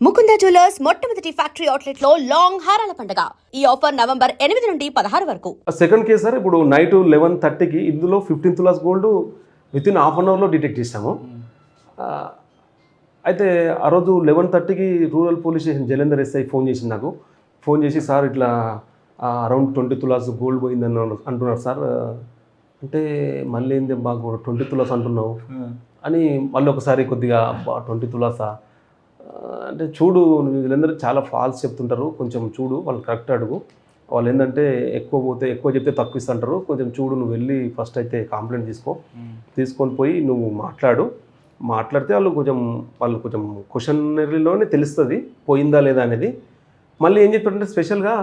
Mukunda jewellers మొట్టమొదటి factory అవుట్లెట్లో long హారాల పండుగ. ఈ ఆఫర్ నవంబర్ ఎనిమిది నుండి పదహారు వరకు. సెకండ్ కేసు సార్ ఇప్పుడు నైట్ లెవెన్ థర్టీకి ఇందులో ఫిఫ్టీన్ తులాస్ gold with in half an అవర్లో డిటెక్ట్ చేసాము ఆ, అయితే ఆ రోజు లెవెన్ థర్టీకి rural police station Jalandhar SI phone చేసింది నాకు. ఫోన్ చేసి సార్ ఇట్లా అరౌండ్ ట్వంటీ తులాస్ గోల్డ్ పోయిందని అంటున్నారు సార్. అంటే మళ్ళీ ఏంది బాగా ట్వంటీ తులాస్ అంటున్నావు? అని మళ్ళీ ఒకసారి కొద్దిగా ట్వంటీ తులాసా అంటే చూడు వీళ్ళందరూ చాలా ఫాల్స్ చెప్తుంటారు. కొంచెం చూడు వాళ్ళు కరెక్ట్ అడుగు. వాళ్ళు ఏంటంటే ఎక్కువ పోతే ఎక్కువ చెప్తే తక్కువ ఇస్తుంటారు. కొంచెం చూడు నువ్వు వెళ్ళి ఫస్ట్ అయితే కంప్లైంట్ తీసుకో. తీసుకొని పోయి నువ్వు మాట్లాడు. మాట్లాడితే వాళ్ళు కొంచెం వాళ్ళు కొంచెం క్వశ్చనరీలోనే తెలుస్తుంది పోయిందా లేదా అనేది. మళ్ళీ ఏం చెప్పారంటే స్పెషల్గా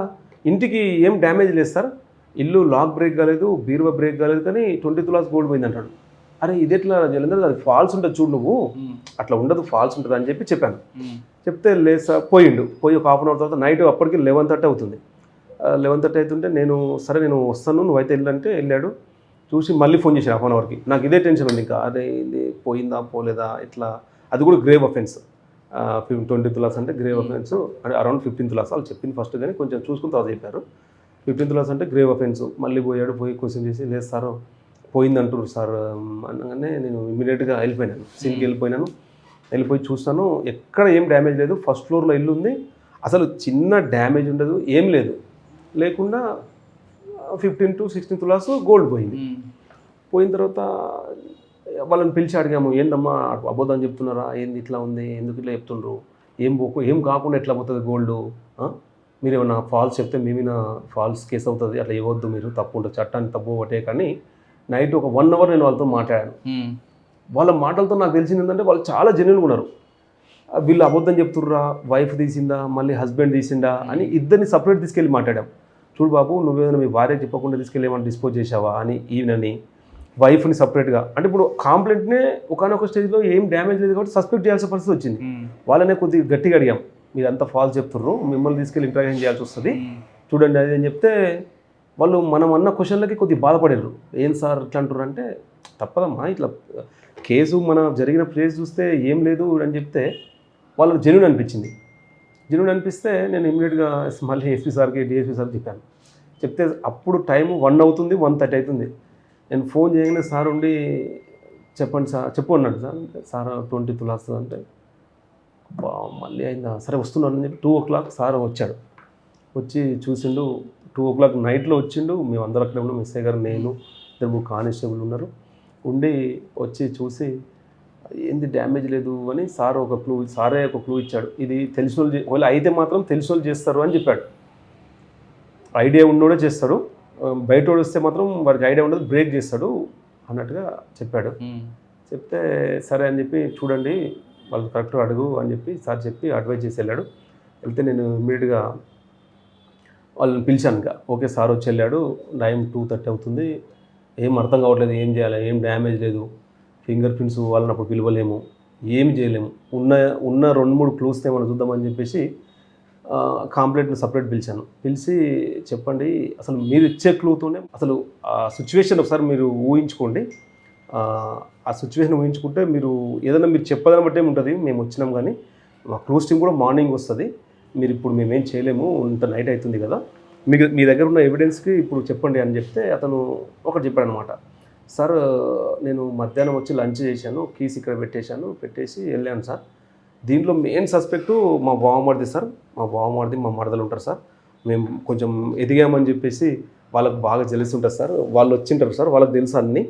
ఇంటికి ఏం డ్యామేజ్ లేదు సార్. ఇల్లు లాక్ బ్రేక్ కాలేదు బీరువా బ్రేక్ కాలేదు కానీ ట్వంటీ తులాస్ గోల్డ్ పోయింది అంటాడు అరే ఇది ఎట్లా జలంధర్? అది ఫాల్స్ ఉంటుంది చూడు నువ్వు. అట్లా ఉండదు ఫాల్స్ ఉంటుంది అని చెప్పి చెప్పాను. చెప్తే లేదు సార్ పోయిండు. పోయి ఒక హాఫ్ అన్ అవర్ తర్వాత నైట్ అప్పటికి లెవెన్ థర్టీ అవుతుంది. లెవెన్ థర్టీ అవుతుంటే నేను సరే నేను వస్తాను నువ్వైతే వెళ్ళంటే వెళ్ళాడు. చూసి మళ్ళీ ఫోన్ చేశాను హాఫ్ అన్ అవర్కి నాకు ఇదే టెన్షన్ ఉంది ఇంకా. అదే ఇది పోయిందా పోలేదా ఇట్లా అది కూడా గ్రేవ్ అఫెన్స్ ట్వంటీ తులాస్ అంటే గ్రేవ్ అఫెన్స్ అంటే అరౌండ్ ఫిఫ్టీన్ తులాస్ వాళ్ళు చెప్పింది ఫస్ట్ కానీ కొంచెం చూసుకుని తర్వాత చెప్పారు. ఫిఫ్టీన్ తులాస్ అంటే గ్రేవ్ అఫెన్స్ మళ్ళీ పోయాడు పోయి క్వశ్చన్ చేసి లేదు సార్ పోయింది అంటున్నారు సార్ అనగానే నేను ఇమీడియట్గా వెళ్ళిపోయినాను. సీన్కి వెళ్ళిపోయినాను. వెళ్ళిపోయి చూస్తాను ఎక్కడ ఏం డ్యామేజ్ లేదు. ఫస్ట్ ఫ్లోర్లో ఇల్లు ఉంది. అసలు చిన్న డ్యామేజ్ ఉండదు ఏం లేదు. లేకుండా ఫిఫ్టీన్ టు సిక్స్టీన్ తులాస్ గోల్డ్ పోయింది. పోయిన తర్వాత వాళ్ళని పిలిచి అడిగాము ఏందమ్మా అబద్ధం చెప్తున్నారా? ఏంది ఇట్లా ఉంది? ఎందుకు ఇట్లా చెప్తుండ్రు? ఏం పోకు ఏం కాకుండా ఎట్లా పోతుంది గోల్డ్? మీరు ఏమన్నా ఫాల్స్ చెప్తే మేమిన ఫాల్స్ కేసు అవుతుంది అట్లా ఇవ్వద్దు మీరు తప్పు ఉంటుంది చట్టాన్ని తప్పు ఒకటే కానీ నైట్ ఒక వన్ అవర్ నేను వాళ్ళతో మాట్లాడాను. వాళ్ళ మాటలతో నాకు తెలిసింది ఏంటంటే వాళ్ళు చాలా జెన్యున్గా ఉన్నారు. వీళ్ళు అబద్ధం చెప్తుర్రా? వైఫ్ తీసిందా? మళ్ళీ హస్బెండ్ తీసిందా అని ఇద్దరిని సపరేట్ తీసుకెళ్ళి మాట్లాడాం. చూడు బాబు నువ్వేదైనా మీ భార్య చెప్పకుండా తీసుకెళ్ళి ఏమైనా డిస్పోజ్ చేసావా అని ఈయనని వైఫ్ని సపరేట్గా అంటే ఇప్పుడు కాంప్లైంట్నే ఒకనొక స్టేజ్లో ఏం డ్యామేజ్ లేదు కాబట్టి సస్పెక్ట్ చేయాల్సిన పరిస్థితి వచ్చింది. వాళ్ళనే కొద్దిగా గట్టిగా అడిగాం. మీరు అంతా ఫాల్స్ చెప్తుర్రు. మిమ్మల్ని తీసుకెళ్ళి ఇంటరాక్షన్ చేయాల్సి వస్తుంది. చూడండి అది అని చెప్తే వాళ్ళు మనం అన్న క్వశ్చన్లకి కొద్దిగా బాధపడారు. ఏం సార్ ఇట్లా అంటారు అంటే తప్పదమ్మా ఇట్లా కేసు మన జరిగిన ప్లేస్ చూస్తే ఏం లేదు అని చెప్తే వాళ్ళకి జెన్యున్ అనిపించింది. జెన్యున్ అనిపిస్తే నేను ఇమీడియట్గా మళ్ళీ ఎస్పీ సార్కి డిఎస్పీ సార్కి చెప్పాను. చెప్తే అప్పుడు టైం వన్ అవుతుంది వన్ థర్టీ అవుతుంది. నేను ఫోన్ చేయగానే సార్ ఉండి చెప్పండి సార్ చెప్పు అన్నాడు సార్. అంటే సార్ ట్వంటీ తులాస్ అంటే బా మళ్ళీ అయిందా? సరే వస్తున్నాను అని చెప్పి టూ ఓ క్లాక్ సార్ వచ్చాడు. వచ్చి చూసిండు. టూ ఓ క్లాక్ నైట్లో వచ్చిండు. మేము అందరం అక్కడే ఉన్నాం. ఎస్ఐ గారు నేను ఇద్దరు కానిస్టేబుల్ ఉన్నారు. ఉండి వచ్చి చూసి ఏంది డ్యామేజ్ లేదు అని సార్ ఒక క్లూ సారే ఒక క్లూ ఇచ్చాడు. ఇది తెలిసిన వాళ్ళు ఒకవేళ అయితే మాత్రం తెలిసిన వాళ్ళు చేస్తారు అని చెప్పాడు. ఐడియా ఉన్నోడే చేస్తాడు. బయట వస్తే మాత్రం వాడికి ఐడియా ఉండదు. బ్రేక్ చేస్తాడు అన్నట్టుగా చెప్పాడు. చెప్తే సరే అని చెప్పి చూడండి వాళ్ళు కరెక్ట్ అడుగు అని చెప్పి సార్ చెప్పి అడ్వైజ్ చేసి వెళ్ళాడు. వెళ్తే నేను ఇమ్మీడియట్గా వాళ్ళని పిలిచాను ఇంకా. ఓకే సార్ వచ్చి వెళ్ళాడు. టైం టూ థర్టీ అవుతుంది. ఏం అర్థం కావట్లేదు ఏం చేయాలి ఏం డ్యామేజ్ లేదు. ఫింగర్ ప్రింట్స్ వాళ్ళని అప్పుడు పిలవలేము. ఏమి చేయలేము. ఉన్న ఉన్న రెండు మూడు క్లూస్ ఏమైనా చూద్దామని చెప్పేసి కాంప్లైంట్ని సపరేట్ పిలిచాను. పిలిచి చెప్పండి అసలు మీరు ఇచ్చే క్లూతోనే అసలు ఆ సిచ్యువేషన్ ఒకసారి మీరు ఊహించుకోండి. ఆ, సిచ్యువేషన్ ఊహించుకుంటే మీరు ఏదైనా మీరు చెప్పదని బట్టే ఉంటుంది మేము వచ్చినాం కానీ మా క్లూస్ టీం కూడా మార్నింగ్ వస్తుంది. మీరు ఇప్పుడు మేమేం చేయలేము ఇంత నైట్ అవుతుంది కదా. మీకు మీ దగ్గర ఉన్న ఎవిడెన్స్కి ఇప్పుడు చెప్పండి అని చెప్తే అతను ఒకటి చెప్పాడు అనమాట సార్ నేను మధ్యాహ్నం వచ్చి లంచ్ చేశాను కీస్ ఇక్కడ పెట్టేశాను పెట్టేసి వెళ్ళాను సార్. దీంట్లో మెయిన్ సస్పెక్టు మా బావమరిది సార్. మా బావమరిది మా మరదలు ఉంటారు సార్. మేము కొంచెం ఎదిగామని చెప్పేసి వాళ్ళకి బాగా తెలిసి ఉంటుంది సార్. వాళ్ళు వచ్చింటారు సార్ వాళ్ళకి తెలుసు అన్నీ.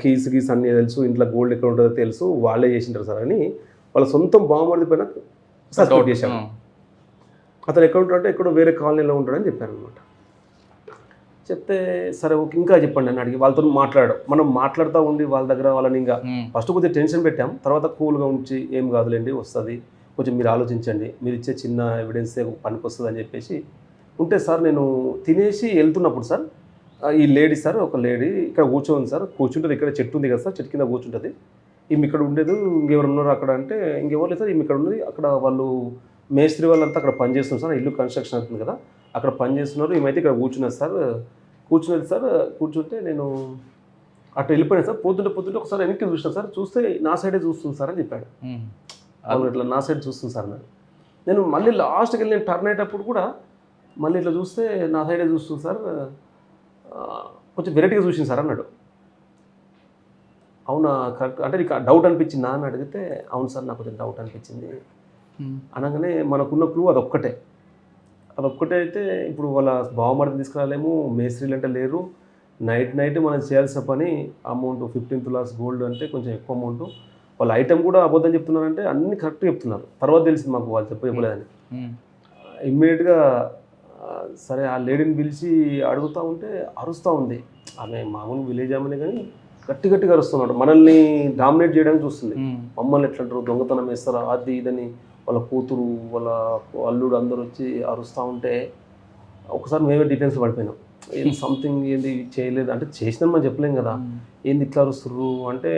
కీస్ గీస్ అన్నీ తెలుసు ఇంట్లో గోల్డ్ ఎక్కడ ఉంటుందో తెలుసు వాళ్ళే చేసింటారు సార్ అని వాళ్ళ సొంతం బావమరిది పైన సస్పెక్ట్ చేశాను అతను ఎక్కడ ఉంటాడంటే ఎక్కడో వేరే కాలనీలో ఉంటాడని చెప్పారు అనమాట చెప్తే సరే ఓకే ఇంకా చెప్పండి అని అడిగి వాళ్ళతో మాట్లాడాడు. మనం మాట్లాడుతూ ఉండి వాళ్ళ దగ్గర వాళ్ళని ఇంకా ఫస్ట్ కొద్దిగా టెన్షన్ పెట్టాం. తర్వాత కూల్గా ఉంచి ఏం కాదులేండి వస్తుంది. కొంచెం మీరు ఆలోచించండి. మీరు ఇచ్చే చిన్న ఎవిడెన్స్ పనికి వస్తుంది అని చెప్పేసి ఉంటే సార్ నేను తినేసి వెళ్తున్నప్పుడు సార్ ఈ లేడీ సార్ ఒక లేడీ ఇక్కడ కూర్చోంది సార్. కూర్చుంటుంది. ఇక్కడ చెట్టు ఉంది కదా సార్ చెట్టు కింద కూర్చుంటుంది. ఈమె ఇక్కడ ఉండేది ఇంకెవరు ఉన్నారు అక్కడ అంటే ఇంకెవరు లేదు సార్. ఈమె ఇక్కడ ఉన్నది. అక్కడ వాళ్ళు మేస్త్రి వాళ్ళంతా అక్కడ పని చేస్తున్నారు సార్. ఇల్లు కన్స్ట్రక్షన్ అవుతుంది కదా. అక్కడ పని చేస్తున్నారు ఈమె అయితే ఇక్కడ కూర్చున్నారు సార్. కూర్చున్నది సార్ కూర్చుంటే నేను అటు వెళ్ళిపోయాను సార్. పోతుంటే పోతుంటే ఒకసారి వెనక్కి చూసిన సార్. చూస్తే నా సైడే చూస్తుంది సార్ అని చెప్పాడు. అవును ఇట్లా నా సైడ్ చూస్తుంది సార్ అన్నాడు. నేను మళ్ళీ లాస్ట్కి వెళ్ళి నేను టర్న్ అయ్యేటప్పుడు కూడా మళ్ళీ ఇట్లా చూస్తే నా సైడే చూస్తుంది సార్. కొంచెం వెరైటీగా చూసింది సార్ అన్నాడు. అవునా కరెక్ట్. అంటే నీకు డౌట్ అనిపించిందా అని అడిగితే అవును సార్ నాకు కొంచెం డౌట్ అనిపించింది. అనగానే మనకున్న క్లూ అదొక్కటే. అదొక్కటే అయితే ఇప్పుడు వాళ్ళ బావమరిని తీసుకురాలేము మేస్త్రీలు అంటే లేరు. నైట్ నైట్ మనం చేయాల్సిన పని అమౌంట్ ఫిఫ్టీన్ తులాస్ గోల్డ్ అంటే కొంచెం ఎక్కువ అమౌంట్ వాళ్ళ ఐటెం కూడా అబద్ధం చెప్తున్నారంటే అన్ని కరెక్ట్ చెప్తున్నారు. తర్వాత తెలిసింది మాకు వాళ్ళు చెప్ప చెప్పలేదని. ఇమ్మీడియట్గా సరే ఆ లేడీని పిలిచి అడుగుతూ ఉంటే అరుస్తూ ఉంది. ఆమె మామూలు విలేజ్ ఆమెనే కానీ గట్టి గట్టిగా అరుస్తున్నాడు. మనల్ని డామినేట్ చేయడానికి చూస్తుంది. మమ్మల్ని ఎట్లా అంటారు? దొంగతనం వేస్తారా అది ఇదని వాళ్ళ కూతురు వాళ్ళ అల్లుడు అందరూ వచ్చి అరుస్తూ ఉంటే ఒకసారి మేమే డీటెయిల్స్ పడిపోయినాం. ఏంది సంథింగ్ ఏంది చేయలేదు? అంటే చేసినాను మనం చెప్పలేం కదా. ఏంది ఇట్లా అరుస్తుర్రు? అంటే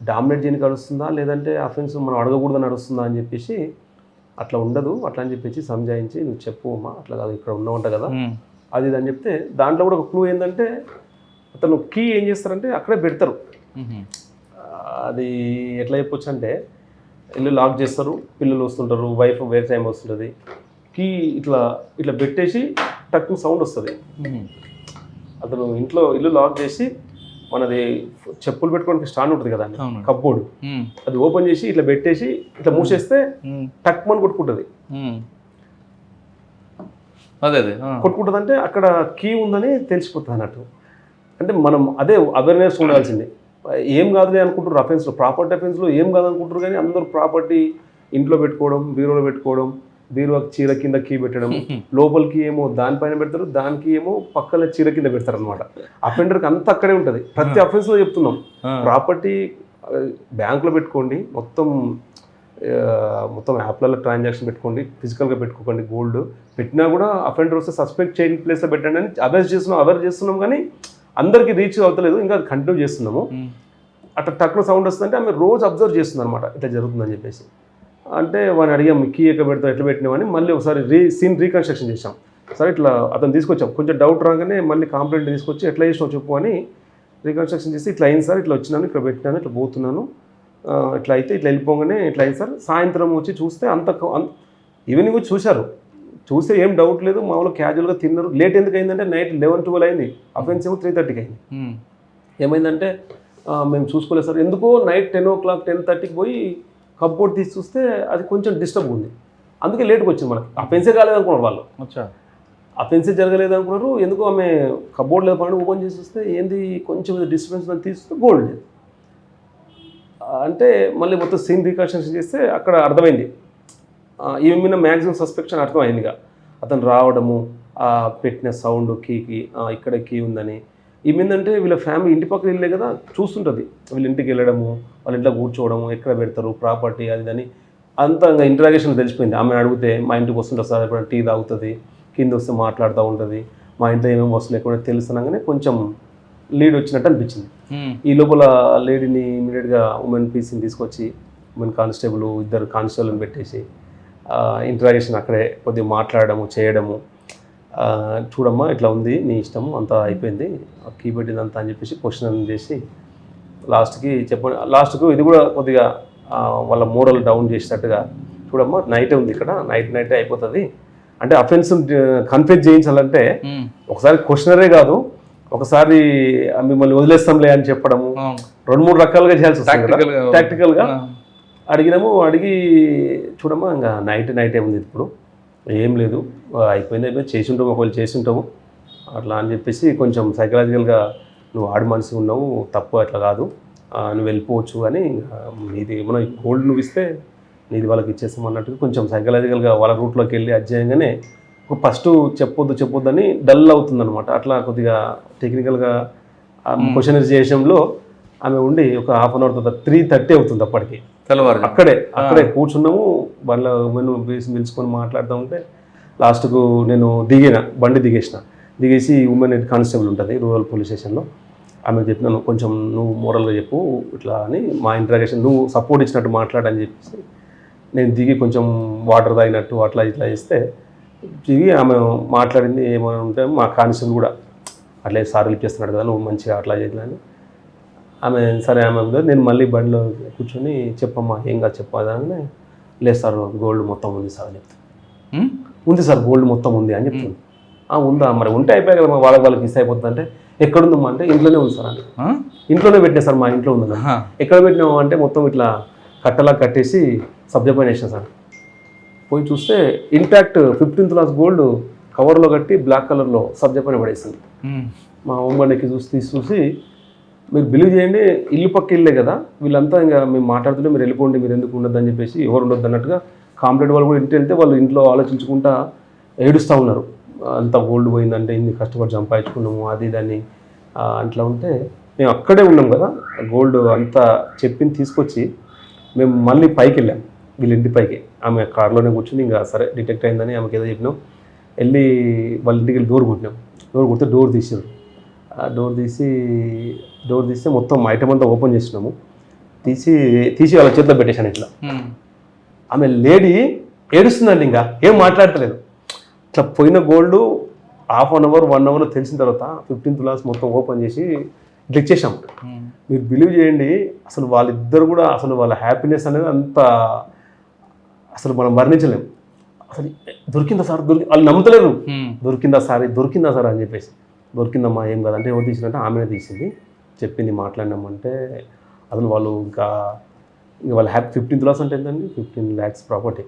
డామినేట్ చేయడానికి అరుస్తుందా? లేదంటే అఫెన్స్ మనం అడగకూడదని అరుస్తుందా అని చెప్పేసి అట్లా ఉండదు. అట్లా అని చెప్పేసి సంజాయించి నువ్వు చెప్పు అమ్మా అట్లా కాదు ఇక్కడ ఉన్నావంట కదా. అది ఇది అని చెప్తే దాంట్లో కూడా ఒక క్లూ ఏంటంటే అతను కీ ఏం చేస్తారంటే అక్కడే పెడతారు. అది ఎట్లా చెప్పొచ్చు అంటే ఇల్లు లాక్ చేస్తారు పిల్లలు వస్తుంటారు వైఫ్ వేరే టైం వస్తుంటుంది. కీ ఇట్లా ఇట్లా పెట్టేసి టక్ సౌండ్ వస్తుంది. అతను ఇంట్లో ఇల్లు లాక్ చేసి మనది చెప్పులు పెట్టుకోవడానికి స్టాండ్ ఉంటుంది కదా. కప్బోర్డ్ అది ఓపెన్ చేసి ఇట్లా పెట్టేసి ఇట్లా మూసేస్తే టక్ మని కొట్టుకుంటుంది. అదే అదే. కొట్టుకుంటుంది అంటే అక్కడ కీ ఉందని తెలిసిపోతుంది అన్నట్టు అంటే మనం అదే అవేర్నెస్ ఉండాల్సింది. ఏం కాదులే అనుకుంటారు అఫెన్స్లో ప్రాపర్టీ అఫెన్స్లో ఏం కాదు అనుకుంటారు కానీ అందరూ ప్రాపర్టీ ఇంట్లో పెట్టుకోవడం బీరోలో పెట్టుకోవడం బీరువా చీర కింద కీ పెట్టడం లోపలికి ఏమో దానిపైన పెడతారు దానికి ఏమో పక్కన చీర కింద పెడతారు అనమాట అఫెండర్కి అంతా అక్కడే ఉంటుంది. ప్రతి అఫెన్స్లో చెప్తున్నాం. ప్రాపర్టీ బ్యాంకులో పెట్టుకోండి మొత్తం మొత్తం యాప్లలో ట్రాన్సాక్షన్ పెట్టుకోండి ఫిజికల్గా పెట్టుకోకండి గోల్డ్ పెట్టినా కూడా అఫెండర్ వస్తే సస్పెక్ట్ చేయని ప్లేస్లో పెట్టండి అని అవేర్ చేస్తున్నాం అవేర్ చేస్తున్నాం కానీ అందరికీ రీచ్ అవుతలేదు ఇంకా కంటిన్యూ చేస్తున్నాము. అట్లా టక్ను సౌండ్ వస్తుందంటే ఆమె రోజు అబ్జర్వ్ చేస్తుంది అనమాట ఇట్లా జరుగుతుందని చెప్పేసి. అంటే వాడిని అడిగాం కీ ఎక్కడ పెడతావు ఎట్లా పెట్టినామని మళ్ళీ ఒకసారి రీ సీన్ రీకన్స్ట్రక్షన్ చేసాం సరే ఇట్లా అతను తీసుకొచ్చాం. కొంచెం డౌట్ రాగానే మళ్ళీ కంప్లైంట్ తీసుకొచ్చి ఎట్లా చేసినావు చెప్పు అని రీకన్స్ట్రక్షన్ చేసి ఇట్లా అయింది సార్ ఇట్లా వచ్చినాను ఇక్కడ పెట్టినాను ఇట్లా పోతున్నాను. ఇట్లా అయితే ఇట్లా వెళ్ళిపోగానే ఇట్లా అయింది సార్. సాయంత్రం వచ్చి చూస్తే అంత ఈవినింగ్ వచ్చి చూశారు. చూస్తే ఏం డౌట్ లేదు మామూలు క్యాజువల్గా తిన్నారు. లేట్ ఎందుకు అయిందంటే నైట్ లెవెన్ ట్వెల్వ్ అయింది. అఫెన్స్ ఏమో త్రీ థర్టీకి అయింది. ఏమైందంటే మేము చూసుకోలేదు సార్. ఎందుకో night ten o'clock ten థర్టీకి పోయి కప్బోర్డ్ తీసి చూస్తే అది కొంచెం డిస్టర్బ్ ఉంది. అందుకే లేట్గా వచ్చింది మనకి. ఆ పెన్సే కాలేదు అనుకున్నారు వాళ్ళు పెన్సే జరగలేదు అనుకున్నారు ఎందుకో ఆమె కప్బోర్డ్ లేదు పండు ఓపెన్ చేసి చూస్తే ఏంది కొంచెం డిస్టర్బెన్స్ తీస్తే గోల్డ్ లేదు. అంటే మళ్ళీ మొత్తం సీన్ రీకన్స్ట్రక్షన్ చేస్తే అక్కడ అర్థమైంది. ఈమె మీద మ్యాక్సిమం సస్పెక్షన్ అర్థమైందిగా. అతను రావడము ఆ పెట్టిన సౌండ్ కీకి ఇక్కడ కీ ఉందని. ఏమైందంటే వీళ్ళ ఫ్యామిలీ ఇంటి పక్కన వెళ్ళే కదా చూస్తుంటుంది. వీళ్ళ ఇంటికి వెళ్ళడము వాళ్ళ ఇంట్లో కూర్చోవడము ఎక్కడ పెడతారు ప్రాపర్టీ అది అని. అంతా ఇంకా ఇంటరాగేషన్ తెలిసిపోయింది. ఆమె అడిగితే మా ఇంటికి వస్తుంటారు సార్ ఎప్పుడైనా టీ తాగుతుంది? కింద వస్తే మాట్లాడుతూ ఉంటుంది. మా ఇంట్లో ఏమేమి వస్తున్నాయి కూడా తెలుస్తున్నాగానే కొంచెం లీడ్ వచ్చినట్టు అనిపించింది. ఈ లోపల లేడీని ఇమీడియట్గా ఉమెన్ పీసీని తీసుకొచ్చి ఉమెన్ కానిస్టేబుల్ ఇద్దరు కానిస్టేబుల్ని పెట్టేసి ఇంటరాగేషన్ అక్కడే కొద్దిగా మాట్లాడము చేయడము చూడమ్మా ఇట్లా ఉంది నీ ఇష్టం అంతా అయిపోయింది కీ పెట్టిందంతా అని చెప్పేసి క్వశ్చన్ చేసి లాస్ట్కి చెప్ప లాస్ట్కు ఇది కూడా కొద్దిగా వాళ్ళ మోరల్ డౌన్ చేసేటట్టుగా చూడమ్మా నైటే ఉంది ఇక్కడ నైట్ నైటే అయిపోతుంది అంటే అఫెన్స్ కన్ఫ్యూజ్ చేయించాలంటే. ఒకసారి క్వశ్చనరే కాదు ఒకసారి మిమ్మల్ని వదిలేస్తాంలే అని చెప్పడము. రెండు మూడు రకాలుగా చేయాల్సి వస్తుంది Tactical గా. అడిగినాము అడిగి చూడమ్మా ఇంకా నైట్ నైట్ ఏముంది ఇప్పుడు? ఏం లేదు అయిపోయింది అయిపోయింది చేసి ఉంటాము ఒకవేళ చేసి ఉంటాము అట్లా అని చెప్పేసి కొంచెం సైకలాజికల్గా నువ్వు ఆడి మనిషి ఉన్నావు తప్పు అట్లా కాదు. నువ్వు వెళ్ళిపోవచ్చు అని నీది ఏమన్నా గోల్డ్ నువ్వు ఇస్తే నీది వాళ్ళకి ఇచ్చేస్తాం అన్నట్టుగా కొంచెం సైకలాజికల్గా వాళ్ళ రూట్లోకి వెళ్ళి అధ్యయంగానే ఫస్ట్ చెప్పొద్దు చెప్పొద్దు అని డల్ అవుతుంది అనమాట అట్లా కొద్దిగా టెక్నికల్గా క్వశ్చన్ చేసంలో ఆమె ఉండి ఒక హాఫ్ అన్ అవర్ తర్వాత త్రీ థర్టీ అవుతుంది అప్పటికి. తెల్లవారు అక్కడే అక్కడే కూర్చున్నాము. బండ్ల ఉమెన్ బేసి పిలుచుకొని మాట్లాడుతూ ఉంటే లాస్ట్కు నేను దిగిన బండి దిగేసిన. దిగేసి ఉమెన్ హెడ్ కానిస్టేబుల్ ఉంటుంది రూరల్ పోలీస్ స్టేషన్లో. ఆమెకు చెప్పినాను కొంచెం నువ్వు మోరల్గా చెప్పు ఇట్లా అని మా ఇంటరాగేషన్ నువ్వు సపోర్ట్ ఇచ్చినట్టు మాట్లాడని చెప్పేసి నేను దిగి కొంచెం వాటర్ తాగినట్టు అట్లా ఇట్లా చేస్తే దిగి ఆమె మాట్లాడింది ఏమైనా ఉంటే మా కానిస్టేబుల్ కూడా అట్లే సార్ హెల్ప్ చేస్తున్నాడు కదా నువ్వు మంచిగా అట్లా చేయాలని ఆమె సరే ఆమె. నేను మళ్ళీ బండిలో కూర్చొని చెప్పమ్మా ఏం కాదు చెప్పదని లేదు సార్ గోల్డ్ మొత్తం ఉంది సార్ అని చెప్తాను? ఉంది సార్ గోల్డ్ మొత్తం ఉంది అని చెప్తాను "ఆ, ఉందా మరి ఉంటే అయిపోయాయి కదా వాళ్ళకి వాళ్ళకి ఇస్తే అయిపోతుంది అంటే ఎక్కడుందమ్మా అంటే ఇంట్లోనే ఉంది సార్ ఆ? ఇంట్లోనే పెట్టినా సార్ మా ఇంట్లో ఉంది. ఎక్కడ పెట్టినాము అంటే మొత్తం ఇట్లా కట్టలా కట్టేసి సబ్జెక్ట్ పైన వేసిన సార్ పోయి చూస్తే ఇంటాక్ట్ ఫిఫ్టీన్త్ క్లాస్ గోల్డ్ కవర్లో కట్టి బ్లాక్ కలర్లో సబ్జెక్ట్ పైన పడేసింది. మా ఉమ్మడికి చూసి తీసి చూసి మీరు బిలీవ్ చేయండి ఇల్లు పక్క ఇల్లే కదా. వీళ్ళంతా ఇంకా మేము మాట్లాడుతుంటే మీరు వెళ్ళిపోండి మీరు ఎందుకు ఉండదు అని చెప్పేసి ఎవరు ఉండొద్దు అన్నట్టుగా కాంప్లైంట్ వాళ్ళు కూడా ఇంటికి వెళ్తే వాళ్ళు ఇంట్లో ఆలోచించుకుంటా ఏడుస్తూ ఉన్నారు. అంత గోల్డ్ పోయిందంటే ఇన్ని కష్టపడి సంపాదించుకున్నాము అది దాన్ని అట్లా ఉంటే మేము అక్కడే ఉన్నాం కదా. గోల్డ్ అంతా చెప్పింది తీసుకొచ్చి మేము మళ్ళీ పైకి వెళ్ళాం. వీళ్ళ ఇంటి పైకి. ఆమె కారులోనే కూర్చుని ఇంకా సరే డిటెక్ట్ అయిందని ఆమెకి ఏదో చెప్పినాం. వెళ్ళి వాళ్ళ ఇంటికి వెళ్ళి డోర్ కొట్టినాం. డోర్ కొడితే డోర్ తీసారు డోర్ తీసి డోర్ తీస్తే మొత్తం ఐటమ్ అంతా ఓపెన్ చేసినాము. తీసి తీసి వాళ్ళ చేతిలో పెట్టేశాను ఇట్లా. ఆమె లేడీ ఏడుస్తుందండి ఇంకా ఏం మాట్లాడతలేదు. ఇట్లా పోయిన gold half an hour one hour తెలిసిన తర్వాత ఫిఫ్టీన్త్ క్లాస్ మొత్తం ఓపెన్ చేసి ఇట్లా ఇచ్చేసాం ఉమ్. మీరు బిలీవ్ చేయండి అసలు వాళ్ళిద్దరు కూడా అసలు వాళ్ళ హ్యాపీనెస్ అనేది అంత అసలు మనం వర్ణించలేం అసలు దొరికిందా సార్? దొరికి వాళ్ళు నమ్ముతలేరు. దొరికిందా సార్? దొరికిందా సార్? అని చెప్పేసి. దొరికిందమ్మా ఏం కాదంటే ఎవరు తీసిందంటే ఆమెనే తీసింది. చెప్పింది మాట్లాడినామంటే అసలు వాళ్ళు ఇంకా ఇంకా వాళ్ళ హ్యాపీ ఫిఫ్టీన్త్ లాస్ అంటే ఏంటండి? Fifteen lakhs property.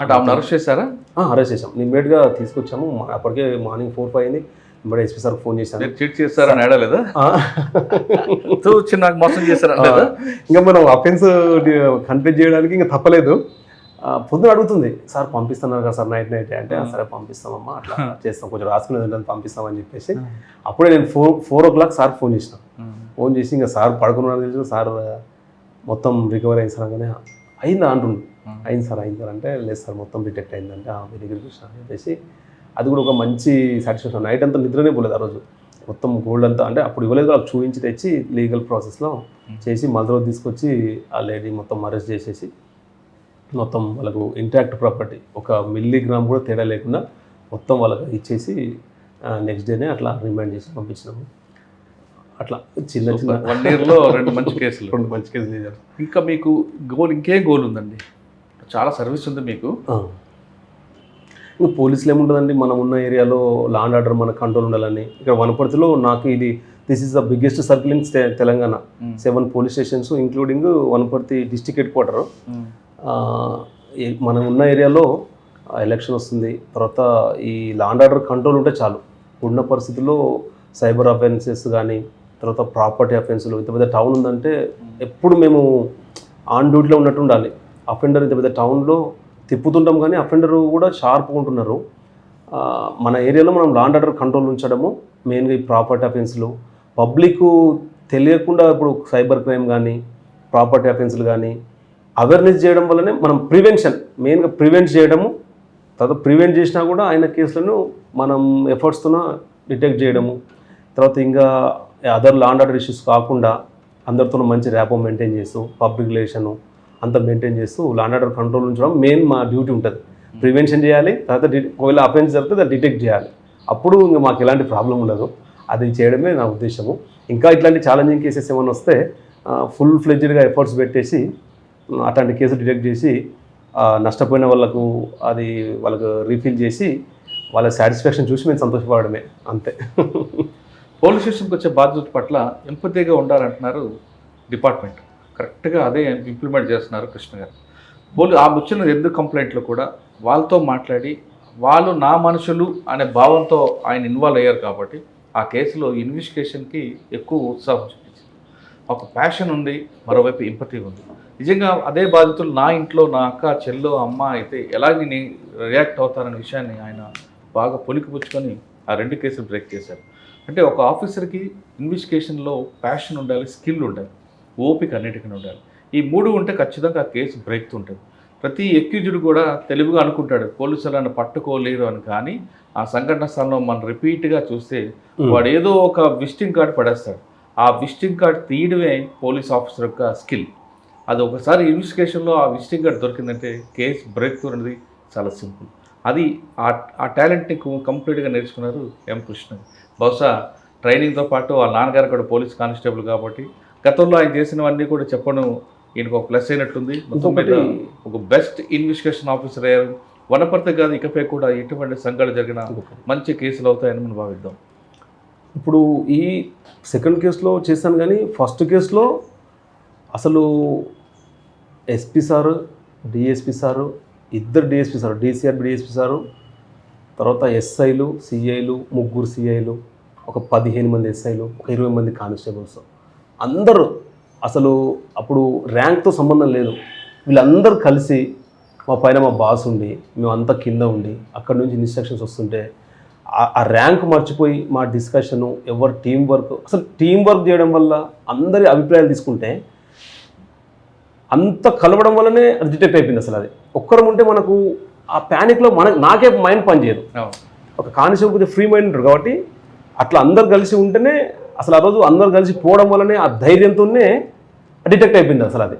అంటే ఆమెను అరెస్ట్ చేశారా? అరెస్ట్ చేసాం ఇమ్మీడియట్గా తీసుకొచ్చాము. అప్పటికే మార్నింగ్ ఫోర్ ఫైవ్ అయింది. ఇమ్మడి ఎస్పీ సార్ ఫోన్ చేశాను. మీరు చీట్ చేస్తారని ఏడలేదా ఆ. తూ చిన్న నాకు మోసం చేశారని లేదా ఇంకా మనం అఫెన్స్ కంప్లీట్ చేయడానికి ఇంకా తప్పలేదు. పొద్దున అడుగుతుంది సార్ పంపిస్తున్నారు కదా సార్ నైట్ నైట్ అంటే "ఆ, సరే పంపిస్తామమ్మా అట్లా చేస్తాం కొంచెం రాసుకునేది ఉంటుంది పంపిస్తామని చెప్పేసి. అప్పుడే నేను four four o'clock sir phone చేసిన. ఫోన్ చేసి ఇంకా సార్ పడుకున్నాను తెలిసి సార్ మొత్తం రికవర్ అయింది సార్ అనగానే అయిందా? అంటుండు. అయింది సార్ అయింది సార్. అంటే లేదు సార్ మొత్తం డిటెక్ట్ అయిందంటే "ఆ, మీ దగ్గరికి వచ్చిన అని చెప్పేసి అది కూడా ఒక మంచి సాటిస్ఫాక్షన్. నైట్ అంతా నిద్రనే పోలేదు ఆ రోజు. మొత్తం గోల్డ్ అంతా అంటే అప్పుడు ఇవ్వలేదు వాళ్ళకి చూపించి తెచ్చి లీగల్ ప్రాసెస్లో చేసి మళ్ళీ రోజు తీసుకొచ్చి ఆ లేడీ మొత్తం అరెస్ట్ చేసేసి మొత్తం వాళ్ళకు ఇంటాక్ట్ ప్రాపర్టీ ఒక మిల్లీగ్రామ్ కూడా తేడా లేకుండా మొత్తం వాళ్ళకి ఇచ్చేసి నెక్స్ట్ డేనే అట్లా రిమైండ్ చేసి పంపించినాము. అట్లా చిన్న చిన్న వన్ ఇయర్లో రెండు మంచి కేసులు. రెండు మంచి కేసులు చేశారు. ఇంకా మీకు గోల్ ఇంకేం గోల్ ఉందండి? చాలా సర్వీస్ ఉంది మీకు. ఇంకా పోలీసులు ఏముంటుందండి మనం ఉన్న ఏరియాలో లా అండ్ ఆర్డర్ మన కంట్రోల్ ఉండాలని. ఇక్కడ వనపర్తిలో నాకు ఇది this is the biggest circle in Telangana. Seven police stations including Wanaparthy district head quarter. మనం ఉన్న ఏరియాలో ఎలక్షన్ వస్తుంది. తర్వాత ఈ లాండ్ ఆర్డర్ కంట్రోల్ ఉంటే చాలు. ఉన్న పరిస్థితుల్లో సైబర్ అఫెన్సెస్ కానీ తర్వాత ప్రాపర్టీ అఫెన్సులు ఇంత పెద్ద టౌన్ ఉందంటే ఎప్పుడు మేము ఆన్ డ్యూటీలో ఉన్నట్టు ఉండాలి. అఫెండర్ ఇంత పెద్ద టౌన్లో తిప్పుతుంటాం కానీ అఫెండర్ కూడా షార్ప్గా ఉంటున్నారు. మన ఏరియాలో మనం లాండ్ ఆర్డర్ కంట్రోల్ ఉంచడము మెయిన్గా ఈ ప్రాపర్టీ అఫెన్సులు. పబ్లిక్ తెలియకుండా ఇప్పుడు సైబర్ క్రైమ్ కానీ ప్రాపర్టీ అఫెన్సులు కానీ అవేర్నెస్ చేయడం వల్లనే మనం ప్రివెన్షన్ మెయిన్గా ప్రివెంట్ చేయడము తర్వాత ప్రివెంట్ చేసినా కూడా ఆయన కేసులను మనం ఎఫర్ట్స్తో డిటెక్ట్ చేయడము తర్వాత ఇంకా other law and order issues కాకుండా అందరితో మంచి ర్యాపో మెయింటైన్ చేస్తూ పబ్లిక్ రిలేషను అంతా మెయింటైన్ చేస్తూ లా అండ్ ఆర్డర్ కంట్రోల్ ఉంచడం మెయిన్ మా డ్యూటీ ఉంటుంది. ప్రివెన్షన్ చేయాలి తర్వాత డి- ఒకవేళ అఫెన్స్ జరిగితే దాన్ని డిటెక్ట్ చేయాలి. అప్పుడు ఇంకా మాకు ఎలాంటి ప్రాబ్లం ఉండదు. అది చేయడమే నా ఉద్దేశము. ఇంకా ఇట్లాంటి ఛాలెంజింగ్ కేసెస్ ఏమైనా వస్తే ఫుల్ ఫ్లెడ్జ్డ్గా ఎఫర్ట్స్ పెట్టేసి అట్లాంటి కేసులు డిటెక్ట్ చేసి నష్టపోయిన వాళ్ళకు అది వాళ్ళకు రీఫిల్ చేసి వాళ్ళ సాటిస్ఫాక్షన్ చూసి మేము సంతోషపడమే అంతే. పోలీస్ స్టేషన్కి వచ్చే బాధ్యత పట్ల ఎంపతిగా ఉండాలంటున్నారు డిపార్ట్మెంట్. కరెక్ట్గా అదే ఇంప్లిమెంట్ చేస్తున్నారు కృష్ణ గారు. పోలీ ఆ వచ్చిన రెండు కంప్లైంట్లు కూడా వాళ్ళతో మాట్లాడి వాళ్ళు నా మనుషులు అనే భావంతో ఆయన ఇన్వాల్వ్ అయ్యారు కాబట్టి ఆ కేసులో ఇన్వెస్టిగేషన్కి ఎక్కువ ఉత్సాహం చూపించింది. ఒక ప్యాషన్ ఉంది మరోవైపు ఇంపతి ఉంది. నిజంగా అదే బాధితులు నా ఇంట్లో నా అక్క చెల్లో అమ్మ అయితే ఎలా నేను రియాక్ట్ అవుతారనే విషయాన్ని ఆయన బాగా పుణికిపుచ్చుకొని ఆ రెండు కేసులు బ్రేక్ చేశారు. అంటే ఒక ఆఫీసర్కి ఇన్వెస్టిగేషన్లో ప్యాషన్ ఉండాలి స్కిల్ ఉండాలి ఓపిక అన్నిటికీ ఉండాలి. ఈ మూడు ఉంటే ఖచ్చితంగా ఆ కేసు బ్రేక్ ఉంటుంది ప్రతి ఎక్యూజుడు కూడా తెలివిగా అనుకుంటాడు పోలీసులు నన్ను పట్టుకోలేరు అని. కానీ ఆ సంఘటన స్థలంలో మనం రిపీట్గా చూస్తే వాడు ఏదో ఒక విజిటింగ్ కార్డు పడేస్తాడు. ఆ విజిటింగ్ కార్డు తీయడమే పోలీస్ ఆఫీసర్ యొక్క స్కిల్. అది ఒకసారి ఇన్వెస్టిగేషన్లో ఆ విజిటింగ్ కార్డు దొరికిందంటే కేసు బ్రేక్ త్రూ అనేది చాలా సింపుల్. అది ఆ ఆ టాలెంట్ని కంప్లీట్గా నేర్చుకున్నారు ఎం కృష్ణ బహుశా ట్రైనింగ్తో పాటు వాళ్ళ నాన్నగారు కూడా పోలీస్ కానిస్టేబుల్ కాబట్టి గతంలో ఆయన చేసినవన్నీ కూడా చెప్పడం ఈయనకు ఒక ప్లస్ అయినట్టుంది. మొత్తం మీద ఒక బెస్ట్ ఇన్వెస్టిగేషన్ ఆఫీసర్ అయ్యారు. వనపర్తి కాదు ఇకపై కూడా ఎటువంటి సంఘటన జరిగిన మంచి కేసులు అవుతాయని మనం భావిద్దాం. ఇప్పుడు ఈ సెకండ్ కేసులో చేశాను కానీ ఫస్ట్ కేసులో అసలు ఎస్పీ సారు డిఎస్పి సారు ఇద్దరు DSP sir DCRB DSP sir తర్వాత ఎస్ఐలు సిఐలు ముగ్గురు సిఐలు ఒక పదిహేను మంది ఎస్ఐలు ఒక ఇరవై మంది కానిస్టేబుల్స్. అందరూ అసలు అప్పుడు ర్యాంక్తో సంబంధం లేదు. వీళ్ళందరూ కలిసి మా పైన మా బాస్ ఉండి మేమంతా కింద ఉండి అక్కడ నుంచి ఇన్స్ట్రక్షన్స్ వస్తుంటే ఆ- ఆ ర్యాంక్ మర్చిపోయి మా డిస్కషను ఎవరు టీం వర్క్ అసలు టీం వర్క్ చేయడం వల్ల అందరి అభిప్రాయాలు తీసుకుంటే అంత కలవడం వల్లనే అది డిటెక్ట్ అయిపోయింది అసలు అది. ఒక్కరం ఉంటే మనకు ఆ ప్యానిక్లో మన నాకే మైండ్ పనిచేయదు ఒక కానిస్టేబుల్ ఫ్రీ మైండ్ ఉంటారు కాబట్టి అట్లా అందరు కలిసి ఉంటేనే అసలు ఆ రోజు అందరు కలిసి పోవడం వల్లనే ఆ ధైర్యంతోనే డిటెక్ట్ అయిపోయింది అసలు అది.